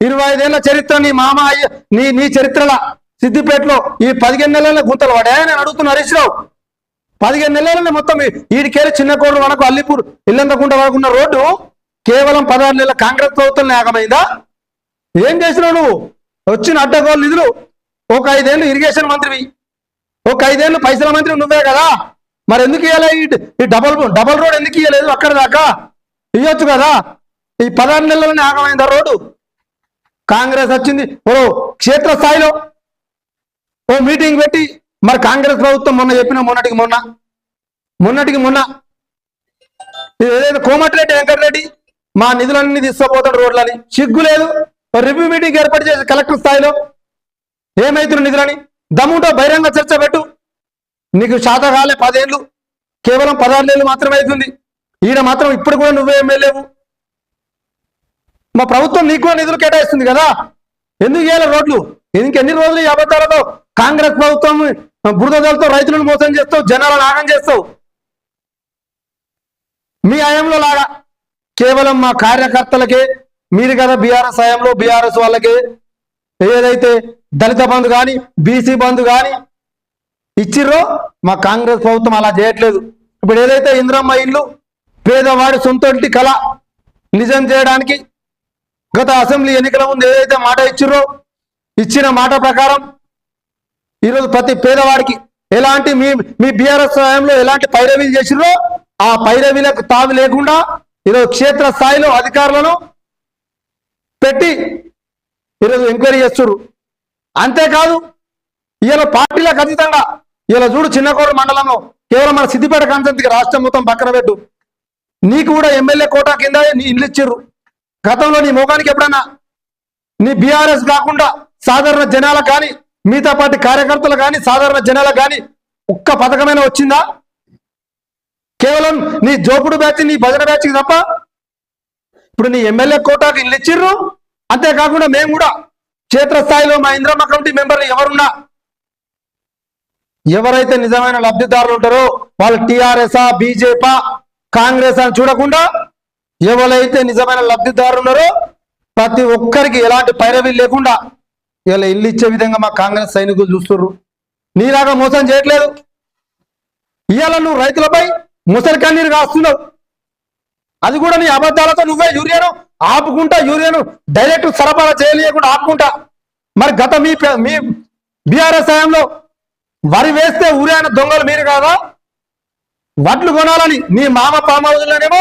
ఇరవై ఐదేళ్ళ చరిత్ర నీ మామ అయ్య- నీ నీ చరిత్రల సిద్దిపేటలో ఈ పదిహేను నెలల గుంతలు వాడే నేను అడుగుతున్నా హరీష్ రావు పదిహేను నెలలనే మొత్తం ఈడికేరి చిన్న కోడలు వరకు అల్లిపూర్ ఇల్లంతకుంట వరకు ఉన్న రోడ్డు కేవలం పదహారు నెలల కాంగ్రెస్ ప్రభుత్వం ఆగమైందా? ఏం చేసినావు నువ్వు? వచ్చిన అడ్డగోలు నిధులు ఒక ఐదేళ్ళు ఇరిగేషన్ మంత్రివి. ఒక ఐదేళ్ళు పైసల మంత్రి నువ్వే కదా. మరి ఎందుకు ఇవ్వలే ఈ డబల్ డబల్ రోడ్ ఎందుకు ఇవ్వలేదు అక్కడ దాకా ఇవ్వచ్చు కదా. ఈ పదహారు నెలలనే ఆగమైందా రోడ్డు? కాంగ్రెస్ వచ్చింది. ఓ క్షేత్ర స్థాయిలో ఓ మీటింగ్ పెట్టి మరి కాంగ్రెస్ ప్రభుత్వం మొన్న చెప్పిన మొన్నటికి మొన్న మొన్నటికి మొన్న ఇది ఏదైతే కోమటిరెడ్డి వెంకటరెడ్డి మా నిధులన్నీ తీసుకుపోతాడు రోడ్లని. సిగ్గు లేదు. రివ్యూ మీటింగ్ ఏర్పాటు చేసి కలెక్టర్ స్థాయిలో ఏమైతున్న నిధులని దమ్ముంటో బహిరంగ చర్చ పెట్టు. నీకు శాత కాలే పదేళ్ళు. కేవలం పదహారు నెలలు మాత్రమే అవుతుంది. ఈడ మాత్రం ఇప్పుడు కూడా నువ్వే ఎమ్మెల్యేవు. మా ప్రభుత్వం నీకు కూడా నిధులు కేటాయిస్తుంది కదా. ఎందుకు చేయాలి రోడ్లు? ఇంకెన్ని రోజులు ఈ అబద్ధాలతో కాంగ్రెస్ ప్రభుత్వం బురదలతో రైతులను మోసం చేస్తావు జనాలను ఆగం చేస్తావు? మీ హయాంలో లాగా. కేవలం మా కార్యకర్తలకే మీరు కదా బీఆర్ఎస్ హయాంలో బీఆర్ఎస్ వాళ్ళకే ఏదైతే దళిత బంధు కానీ బీసీ బంధు కానీ ఇచ్చిర్రో మా కాంగ్రెస్ ప్రభుత్వం అలా చేయట్లేదు. ఇప్పుడు ఏదైతే ఇంద్రమ్మ ఇల్లు పేదవాడి సొంత కళ నిజం చేయడానికి గత అసెంబ్లీ ఎన్నికల ముందు ఏదైతే మాట ఇచ్చిర్రో ఇచ్చిన మాట ప్రకారం ఈరోజు ప్రతి పేదవాడికి ఎలాంటి మీ మీ బీఆర్ఎస్ సమయంలో ఎలాంటి పైరవీలు చేసిర్రో ఆ పైరవీలకు తావి లేకుండా ఈరోజు క్షేత్ర స్థాయిలో అధికారులను పెట్టి ఈరోజు ఎంక్వైరీ చేస్తున్నారు అంతేకాదు ఈయన పార్టీలకు అతీతంగా ఇలా చూడు చిన్నకోడు మండలంలో కేవలం మన సిద్దిపేట కాన్సెంట్కి రాష్ట్రం మొత్తం పక్కన పెట్టు. నీకు కూడా ఎమ్మెల్యే కోటా కింద నీ ఇల్లు ఇచ్చిర్రు. గతంలో నీ మోగానికి ఎప్పుడన్నా నీ బీఆర్ఎస్ కాకుండా సాధారణ జనాలకు కానీ మిగతా పార్టీ కార్యకర్తలు కానీ సాధారణ జనాలకు కానీ ఒక్క పథకమైనా వచ్చిందా? కేవలం నీ జోపుడు బ్యాచ్ నీ భజన బ్యాచ్కి తప్ప? ఇప్పుడు నీ ఎమ్మెల్యే కోటాకి ఇల్లు ఇచ్చిర్రు. అంతేకాకుండా మేము కూడా క్షేత్రస్థాయిలో మా ఇంద్రమ్మ కమిటీ మెంబర్లు ఎవరున్నా ఎవరైతే నిజమైన లబ్ధిదారులు ఉంటారో వాళ్ళు టిఆర్ఎస్ బీజేపీ కాంగ్రెస్ అని చూడకుండా ఎవరైతే నిజమైన లబ్ధిదారులు ఉన్నారో ప్రతి ఒక్కరికి ఎలాంటి పైరవీ లేకుండా ఇలా ఇల్లు ఇచ్చే విధంగా మా కాంగ్రెస్ సైనికులు చూస్తున్నారు నీలాగా మోసం చేయట్లేదు. ఇవాళ నువ్వు రైతులపై ముసలి కన్నీరు కాస్తున్నావు. అది కూడా నీ అబద్ధాలతో నువ్వే యూరియాను ఆపుకుంటా యూరియాను డైరెక్ట్ సరఫరా చేయలేకుండా ఆపుకుంటా. మరి గత మీ మీ బీఆర్ఎస్ హయాంలో వరి వేస్తే ఊరైన దొంగలు మీరు కాదా? వడ్లు కొనాలని మీ మామ పామ హౌజుల్లోనేమో